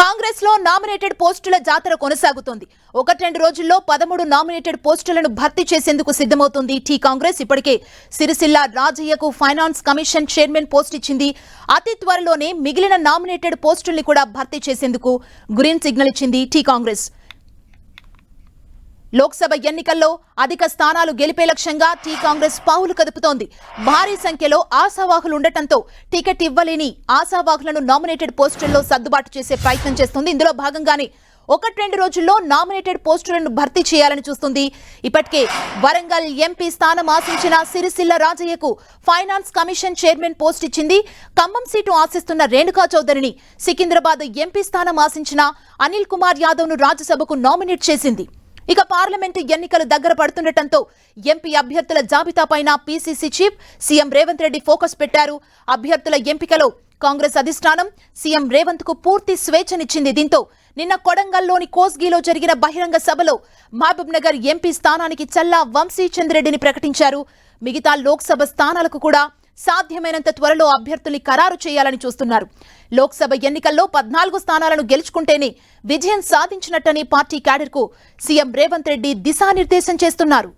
కాంగ్రెస్లో నామినేటెడ్ పోస్టుల జాతర కొనసాగుతోంది. ఒకటి రెండు రోజుల్లో పదమూడు నామినేటెడ్ పోస్టులను భర్తీ చేసేందుకు సిద్ధమవుతుంది టీ కాంగ్రెస్. ఇప్పటికే సిరిసిల్ల రాజయ్యకు ఫైనాన్స్ కమిషన్ చైర్మన్ పోస్ట్ ఇచ్చింది. అతి త్వరలోనే మిగిలిన నామినేటెడ్ పోస్టుల్ని కూడా భర్తీ చేసేందుకు గ్రీన్ సిగ్నల్ ఇచ్చింది టీ కాంగ్రెస్. లోక్సభ ఎన్నికల్లో అధిక స్థానాలు గెలిపే లక్ష్యంగా టీ కాంగ్రెస్ పావులు కదుపుతోంది. భారీ సంఖ్యలో ఆశావాహులు ఉండటంతో టికెట్ ఇవ్వలేని ఆశావాహులను నామినేటెడ్ పోస్టుల్లో సర్దుబాటు చేసే ప్రయత్నం చేస్తుంది. ఇందులో భాగంగానే ఒకటి రెండు రోజుల్లో నామినేటెడ్ పోస్టులను భర్తీ చేయాలని చూస్తుంది. ఇప్పటికే వరంగల్ ఎంపీ స్థానం ఆశించిన సిరిసిల్ల రాజయ్యకు ఫైనాన్స్ కమిషన్ చైర్మన్ పోస్ట్ ఇచ్చింది. ఖమ్మం సీటు ఆశిస్తున్న రేణుకా చౌదరిని సికింద్రాబాద్ ఎంపీ స్థానం ఆశించిన అనిల్ కుమార్ యాదవ్ను రాజ్యసభకు నామినేట్ చేసింది. ఇక పార్లమెంటు ఎన్నికలు దగ్గర పడుతుండటంతో ఎంపీ అభ్యర్థుల జాబితాపైన PCC chief CM Revanth Reddy focus పెట్టారు. అభ్యర్థుల ఎంపికలో కాంగ్రెస్ అధిష్టానం సీఎం రేవంత్కు పూర్తి స్వేచ్ఛనిచ్చింది. దీంతో నిన్న కొడంగల్లోని కోస్గిలో జరిగిన బహిరంగ సభలో మహబూబ్ నగర్ ఎంపీ స్థానానికి చల్లా వంశీచంద్రెడ్డిని ప్రకటించారు. మిగతా లోక్సభ స్థానాలకు కూడా సాధ్యమైనంత త్వరలో అభ్యర్థుల్ని ఖరారు చేయాలని చూస్తున్నారు. లోక్సభ ఎన్నికల్లో పద్నాలుగు స్థానాలను గెలుచుకుంటేనే విజయం సాధించినట్టని పార్టీ క్యాడర్కు సీఎం రేవంత్ రెడ్డి దిశానిర్దేశం చేస్తున్నారు.